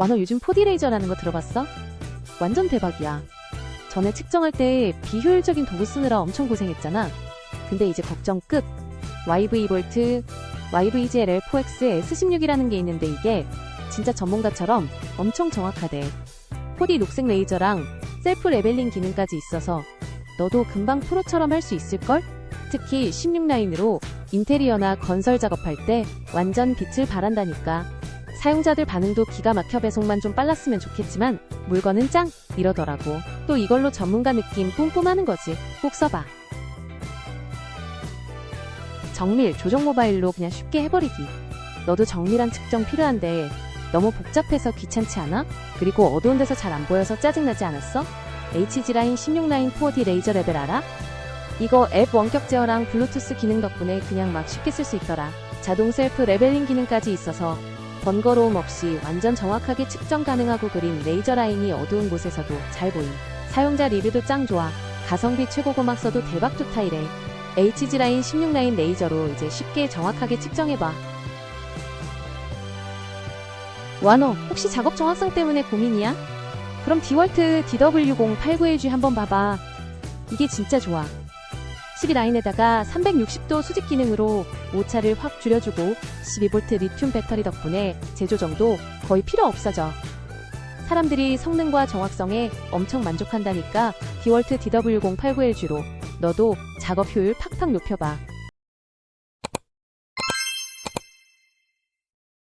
와너 요즘 4D 레이저라는 거 들어봤어? 완전 대박이야. 전에 측정할 때 비효율적인 도구 쓰느라 엄청 고생했잖아. 근데 이제 걱정 끝. YV 볼트, YVGLL4X S16이라는 게 있는데 이게 진짜 전문가처럼 엄청 정확하대. 4D 녹색 레이저랑 셀프 레벨링 기능까지 있어서 너도 금방 프로처럼 할 수 있을걸? 특히 16라인으로 인테리어나 건설 작업할 때 완전 빛을 발한다니까. 사용자들 반응도 기가 막혀 배송만 좀 빨랐으면 좋겠지만 물건은 짱! 이러더라고. 또 이걸로 전문가 느낌 뿜뿜하는 거지. 꼭 써봐. 정밀 조정 모바일로 그냥 쉽게 해버리기. 너도 정밀한 측정 필요한데 너무 복잡해서 귀찮지 않아? 그리고 어두운 데서 잘 안 보여서 짜증나지 않았어? HG라인 16라인 4D 레이저 레벨 알아? 이거 앱 원격 제어랑 블루투스 기능 덕분에 그냥 막 쉽게 쓸 수 있더라. 자동 셀프 레벨링 기능까지 있어서 번거로움 없이 완전 정확하게 측정 가능하고 그린 레이저 라인이 어두운 곳에서도 잘 보임. 사용자 리뷰도 짱 좋아. 가성비 최고 고막 써도 대박 좋다 이래. HG 라인 16 라인 레이저로 이제 쉽게 정확하게 측정해봐. 와너, 혹시 작업 정확성 때문에 고민이야? 그럼 디월트 DW089LG 한번 봐봐. 이게 진짜 좋아. 12라인에다가 360도 수직 기능으로 오차를 확 줄여주고 12V 리튬 배터리 덕분에 재조정도 거의 필요 없어져. 사람들이 성능과 정확성에 엄청 만족한다니까 디월트 DW089LG로 너도 작업 효율 팍팍 높여봐.